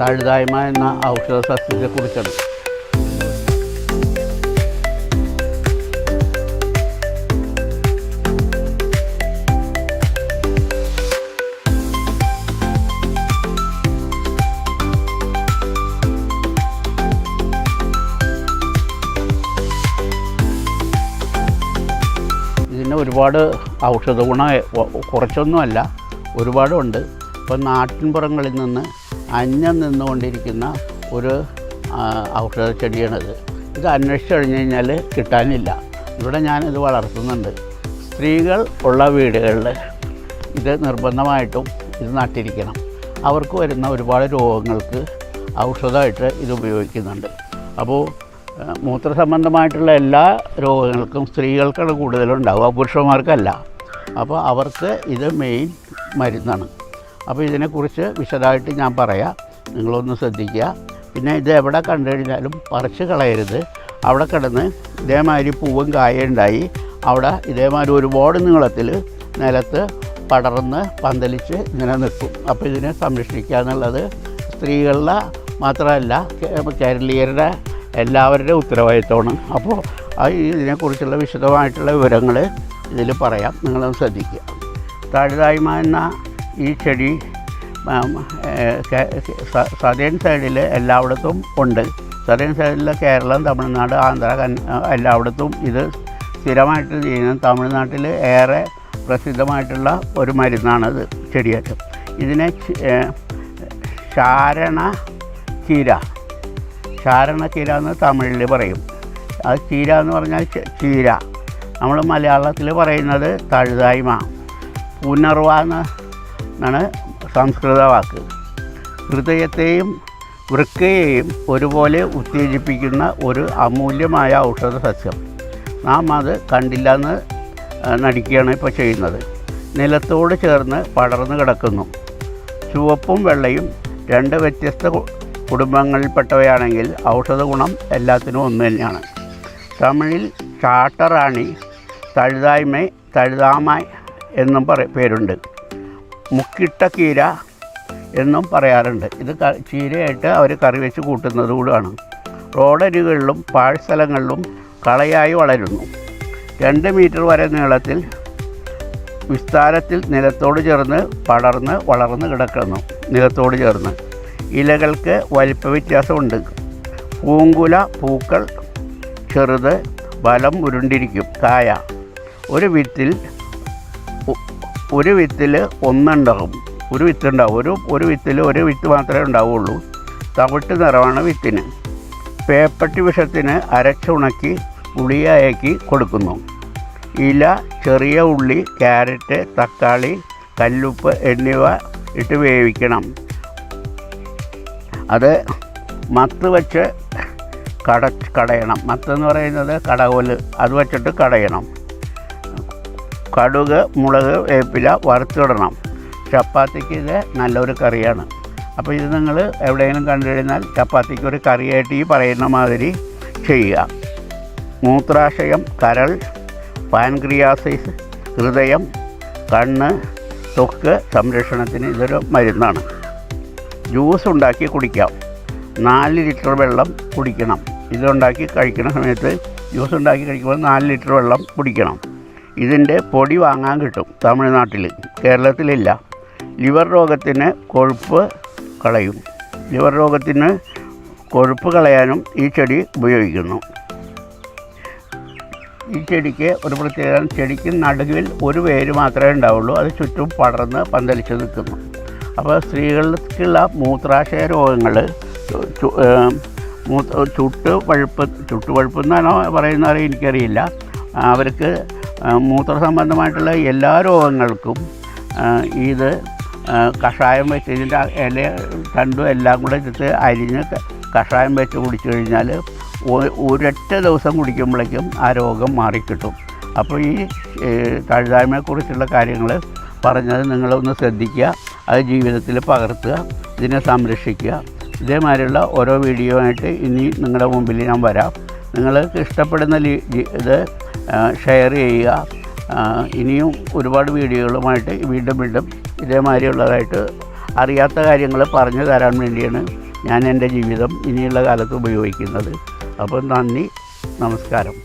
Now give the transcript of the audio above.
തഴുതായ്മ എന്ന ഔഷധ സസ്യത്തെക്കുറിച്ചാണ് ഇതിന് ഒരുപാട് ഔഷധ ഗുണ കുറച്ചൊന്നുമല്ല ഒരുപാടുണ്ട്. ഇപ്പം നാട്ടിൻപുറങ്ങളിൽ നിന്ന് അന്യം നിന്നുകൊണ്ടിരിക്കുന്ന ഒരു ഔഷധ ചെടിയാണിത്. ഇത് അന്വേഷിച്ച് കഴിഞ്ഞ് കഴിഞ്ഞാൽ കിട്ടാനില്ല. ഇവിടെ ഞാനിത് വളർത്തുന്നുണ്ട്. സ്ത്രീകൾ ഉള്ള വീടുകളിൽ ഇത് നിർബന്ധമായിട്ടും ഇത് നട്ടിരിക്കണം. അവർക്ക് വരുന്ന ഒരുപാട് രോഗങ്ങൾക്ക് ഔഷധമായിട്ട് ഇത് ഉപയോഗിക്കുന്നുണ്ട്. അപ്പോൾ മൂത്ര മൂത്രസംബന്ധമായിട്ടുള്ള എല്ലാ രോഗങ്ങൾക്കും സ്ത്രീകൾക്കാണ് കൂടുതലുണ്ടാവുക പുരുഷന്മാർക്കല്ല. അപ്പോൾ അവർക്ക് ഇത് മെയിൻ മരുന്നാണ്. അപ്പോൾ ഇതിനെക്കുറിച്ച് വിശദമായിട്ട് ഞാൻ പറയാം. നിങ്ങളൊന്ന് ശ്രദ്ധിക്കുക. പിന്നെ ഇത് എവിടെ കണ്ടു കഴിഞ്ഞാലും പറിച്ച് കളയരുത്. അവിടെ കിടന്ന് ഇതേമാതിരി പൂവും കായുണ്ടായി അവിടെ ഇതേമാതിരി ഒരുപാട് നീളത്തിൽ നിലത്ത് പടർന്ന് പന്തലിച്ച് ഇങ്ങനെ നിൽക്കും. അപ്പോൾ ഇതിനെ സംരക്ഷിക്കുക എന്നുള്ളത് സ്ത്രീകളുടെ മാത്രമല്ല കേരളീയരുടെ എല്ലാവരുടെ ഉത്തരവാദിത്തമാണ് അപ്പോൾ ഇതിനെക്കുറിച്ചുള്ള വിശദമായിട്ടുള്ള വിവരങ്ങൾ ഇതിൽ പറയാം. നിങ്ങളൊന്ന് ശ്രദ്ധിക്കുക. താഴ്തായ്മ എന്ന ഈ ചെടി സദേൺ സൈഡിൽ എല്ലായിടത്തും ഉണ്ട്. സദേൺ സൈഡിൽ കേരളം തമിഴ്നാട് ആന്ധ്ര എല്ലായിടത്തും ഇത് സ്ഥിരമായിട്ട് ചെയ്യുന്ന തമിഴ്നാട്ടിൽ ഏറെ പ്രസിദ്ധമായിട്ടുള്ള ഒരു മരുന്നാണത് ചെടിയേറ്റം. ഇതിനെ ചാരണ ചീര. ശാരണ ചീര എന്ന് തമിഴിൽ പറയും. അത് ചീര എന്ന് പറഞ്ഞാൽ ചീര. നമ്മൾ മലയാളത്തിൽ പറയുന്നത് തഴുതായ്മ. പുനർവ എന്ന് എന്നാണ് സംസ്കൃത വാക്ക്. ഹൃദയത്തെയും വൃക്കയെയും ഒരുപോലെ ഉത്തേജിപ്പിക്കുന്ന ഒരു അമൂല്യമായ ഔഷധ സസ്യം. നാം അത് കണ്ടില്ല എന്ന് നടിക്കുകയാണ് ഇപ്പോൾ ചെയ്യുന്നത്. നിലത്തോട് ചേർന്ന് പടർന്നു കിടക്കുന്നു. ചുവപ്പും വെള്ളയും രണ്ട് വ്യത്യസ്ത കുടുംബങ്ങളിൽപ്പെട്ടവയാണെങ്കിൽ ഔഷധ ഗുണം എല്ലാത്തിനും ഒന്ന് തന്നെയാണ്. തമിഴിൽ ചാട്ടറാണി തഴുതായ്മ തഴുതാമ എന്നും പറ പേരുണ്ട്. മുക്കിട്ട കീര എന്നും പറയാറുണ്ട്. ഇത് ചീരയായിട്ട് അവർ കറി വെച്ച് കൂട്ടുന്നത് കൂടാണ്. റോഡരികളിലും പാഴ്സ്ഥലങ്ങളിലും കളയായി വളരുന്നു. രണ്ട് മീറ്റർ വരെ നീളത്തിൽ വിസ്താരത്തിൽ നിലത്തോട് ചേർന്ന് പടർന്ന് വളർന്ന് കിടക്കുന്നു നിലത്തോട് ചേർന്ന്. ഇലകൾക്ക് വലിപ്പ വ്യത്യാസമുണ്ട്. പൂങ്കുല പൂക്കൾ ചെറുത് ബലം ഉരുണ്ടിരിക്കും കായ. ഒരു വിത്തിൽ ഒരു വിത്തിൽ ഒന്നുണ്ടാകും ഒരു വിത്തുണ്ടാവും. ഒരു ഒരു വിത്തിൽ ഒരു വിത്ത് മാത്രമേ ഉണ്ടാവുള്ളൂ. തവിട്ട് നിറമാണ് വിത്തിന്. പേപ്പട്ടി വിഷത്തിന് അരച്ചുണക്കി ഉളിയാക്കി കൊടുക്കുന്നു. ഇല ചെറിയ ഉള്ളി ക്യാരറ്റ് തക്കാളി കല്ലുപ്പ് എന്നിവ ഇട്ട് വേവിക്കണം. അത് മത്ത് വെച്ച് കട കടയണം. മത്തെന്ന് പറയുന്നത് കടകോൽ. അത് വെച്ചിട്ട് കടയണം. കടുക് മുളക് വേപ്പില വറുത്തിടണം. ചപ്പാത്തിക്ക് ഇത് നല്ലൊരു കറിയാണ്. അപ്പോൾ ഇത് നിങ്ങൾ എവിടെയെങ്കിലും കണ്ടു കഴിഞ്ഞാൽ ചപ്പാത്തിക്ക് ഒരു കറിയായിട്ട് ഈ പറയുന്ന മാതിരി ചെയ്യുക. മൂത്രാശയം കരൾ പാൻക്രിയാസിസ് ഹൃദയം കണ്ണ് ത്വക്ക് സംരക്ഷണത്തിന് ഇതൊരു മരുന്നാണ്. ജ്യൂസ് ഉണ്ടാക്കി കുടിക്കാം. നാല് ലിറ്റർ വെള്ളം കുടിക്കണം. ഇതുണ്ടാക്കി കഴിക്കുന്ന സമയത്ത് ജ്യൂസ് ഉണ്ടാക്കി കഴിക്കുമ്പോൾ നാല് ലിറ്റർ വെള്ളം കുടിക്കണം. ഇതിന്റെ പൊടി വാങ്ങാൻ കിട്ടും തമിഴ്നാട്ടിൽ. കേരളത്തിലില്ല. ലിവർ രോഗത്തിന് കൊഴുപ്പ് കളയും. ലിവർ രോഗത്തിന് കൊഴുപ്പ് കളയാനും ഈ ചെടി ഉപയോഗിക്കുന്നു. ഈ ചെടിക്ക് ഒരു പ്രത്യേകത ചെടിക്ക് നടുവിൽ ഒരു വേര് മാത്രമേ ഉണ്ടാവുള്ളൂ. അത് ചുറ്റും പടർന്ന് പന്തലിച്ച് നിൽക്കുന്നു. അപ്പോൾ സ്ത്രീകൾക്കുള്ള മൂത്രാശയ രോഗങ്ങൾ ചുട്ട് പഴുപ്പ് ചുട്ടുപഴുപ്പ് എന്നാണോ പറയുന്നത് എനിക്കറിയില്ല. അവർക്ക് മൂത്ര സംബന്ധമായിട്ടുള്ള എല്ലാ രോഗങ്ങൾക്കും ഇത് കഷായം വെച്ച് ഇതിന്റെ ഇല തണ്ടും എല്ലാം കൂടെ എടുത്ത് അരിഞ്ഞ് കഷായം വെച്ച് കുടിച്ചു കഴിഞ്ഞാൽ ഒരൊറ്റ ദിവസം കുടിക്കുമ്പോഴേക്കും ആ രോഗം മാറിക്കിട്ടും. അപ്പോൾ ഈ തഴുതായ്മയെക്കുറിച്ചുള്ള കാര്യങ്ങൾ പറഞ്ഞത് നിങ്ങളൊന്ന് ശ്രദ്ധിക്കുക അത് ജീവിതത്തിൽ പകർത്തുക ഇതിനെ സംരക്ഷിക്കുക. ഇതേമാതിരിയുള്ള ഓരോ വീഡിയോ ആയിട്ട് ഇനി നിങ്ങളുടെ മുമ്പിൽ ഞാൻ വരാം. നിങ്ങൾക്ക് ഇഷ്ടപ്പെടുന്ന ഇത് ഷെയർ ചെയ്യുക. ഇനിയും ഒരുപാട് വീഡിയോകളുമായിട്ട് വീണ്ടും വീണ്ടും ഇതേമാതിരിയുള്ളതായിട്ട് അറിയാത്ത കാര്യങ്ങൾ പറഞ്ഞു തരാൻ വേണ്ടിയാണ് ഞാൻ എന്റെ ജീവിതം ഇനിയുള്ള കാലത്ത് ഉപയോഗിക്കുന്നത്. അപ്പോൾ നന്ദി നമസ്കാരം.